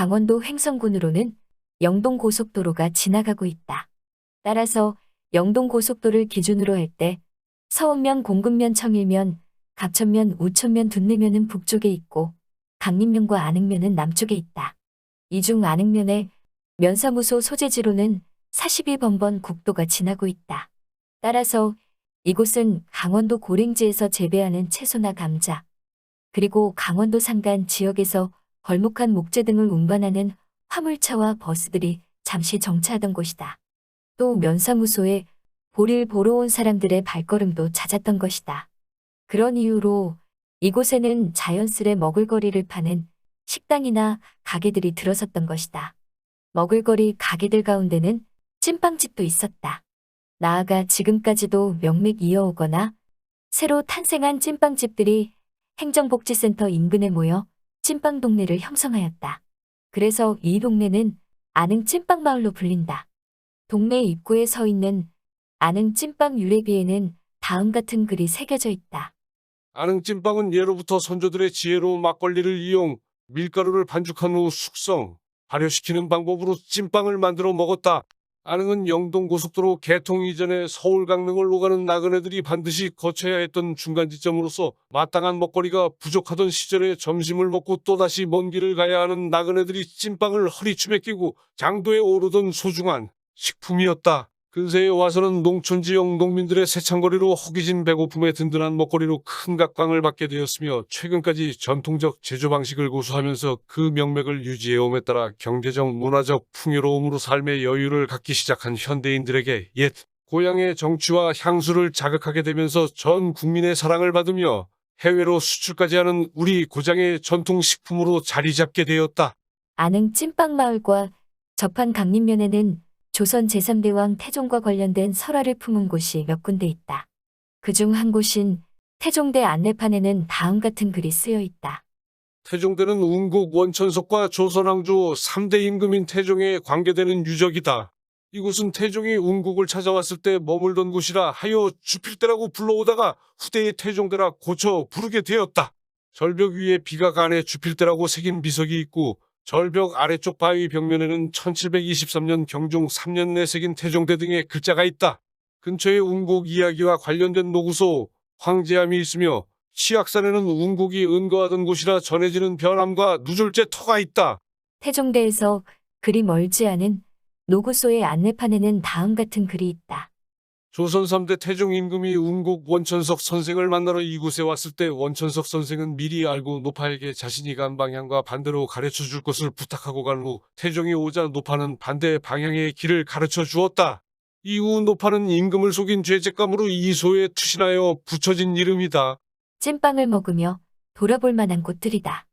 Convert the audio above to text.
강원도 횡성군으로는 영동고속도로가 지나가고 있다. 따라서 영동고속도를 기준으로 할 때 서운면, 공급면, 청일면, 갑천면, 우천면, 둔내면은 북쪽에 있고 강림면과 안흥면은 남쪽에 있다. 이 중 안흥면에 면사무소 소재지로는 42번번 국도가 지나고 있다. 따라서 이곳은 강원도 고랭지에서 재배하는 채소나 감자, 그리고 강원도 산간 지역에서 벌목한 목재 등을 운반하는 화물차와 버스들이 잠시 정차하던 곳이다. 또 면사무소에 볼일 보러 온 사람들의 발걸음도 잦았던 것이다. 그런 이유로 이곳에는 자연스레 먹을거리를 파는 식당이나 가게들이 들어섰던 것이다. 먹을거리 가게들 가운데는 찐빵집도 있었다. 나아가 지금까지도 명맥 이어오거나 새로 탄생한 찐빵집들이 행정복지센터 인근에 모여 찐빵 동네를 형성하였다. 그래서 이 동네는 안흥 찐빵 마을로 불린다. 동네 입구에 서 있는 안흥 찐빵 유래비에는 다음 같은 글이 새겨져 있다. 아능 찐빵은 예로부터 선조들의 지혜로운 막걸리를 이용 밀가루를 반죽한 후 숙성, 발효시키는 방법으로 찐빵을 만들어 먹었다. 아능은 영동고속도로 개통 이전에 서울 강릉을 오가는 나그네들이 반드시 거쳐야 했던 중간 지점으로서 마땅한 먹거리가 부족하던 시절에 점심을 먹고 또다시 먼 길을 가야 하는 나그네들이 찐빵을 허리춤에 끼고 장도에 오르던 소중한 식품이었다. 근세에 와서는 농촌 지역 농민들의 새창거리로 허기진 배고픔에 든든한 먹거리로 큰 각광을 받게 되었으며 최근까지 전통적 제조 방식을 고수하면서 그 명맥을 유지해옴에 따라 경제적 문화적 풍요로움으로 삶의 여유를 갖기 시작한 현대인들에게 옛 고향의 정취와 향수를 자극하게 되면서 전 국민의 사랑을 받으며 해외로 수출까지 하는 우리 고장의 전통 식품으로 자리 잡게 되었다. 안흥 찐빵 마을과 접한 강림면에는 조선 제3대왕 태종과 관련된 설화를 품은 곳이 몇 군데 있다. 그 중 한 곳인 태종대 안내판에는 다음 같은 글이 쓰여 있다. 태종대는 운국 원천석과 조선왕조 3대 임금인 태종에 관계되는 유적이다. 이곳은 태종이 운국을 찾아왔을 때 머물던 곳이라 하여 주필대라고 불러오다가 후대의 태종대라 고쳐 부르게 되었다. 절벽 위에 비각 안에 주필대라고 새긴 비석이 있고 절벽 아래쪽 바위 벽면에는 1723년 경종 3년에 새긴 태종대 등의 글자가 있다. 근처에 운국 이야기와 관련된 노구소, 황제암이 있으며 시악산에는 운국이 은거하던 곳이라 전해지는 변함과 누졸제 터가 있다. 태종대에서 그리 멀지 않은 노구소의 안내판에는 다음 같은 글이 있다. 조선 3대 태종 임금이 운국 원천석 선생을 만나러 이곳에 왔을 때 원천석 선생은 미리 알고 노파에게 자신이 간 방향과 반대로 가르쳐 줄 것을 부탁하고 간 후 태종이 오자 노파는 반대 방향의 길을 가르쳐 주었다. 이후 노파는 임금을 속인 죄책감으로 이 소에 투신하여 붙여진 이름이다. 찐빵을 먹으며 돌아볼 만한 곳들이다.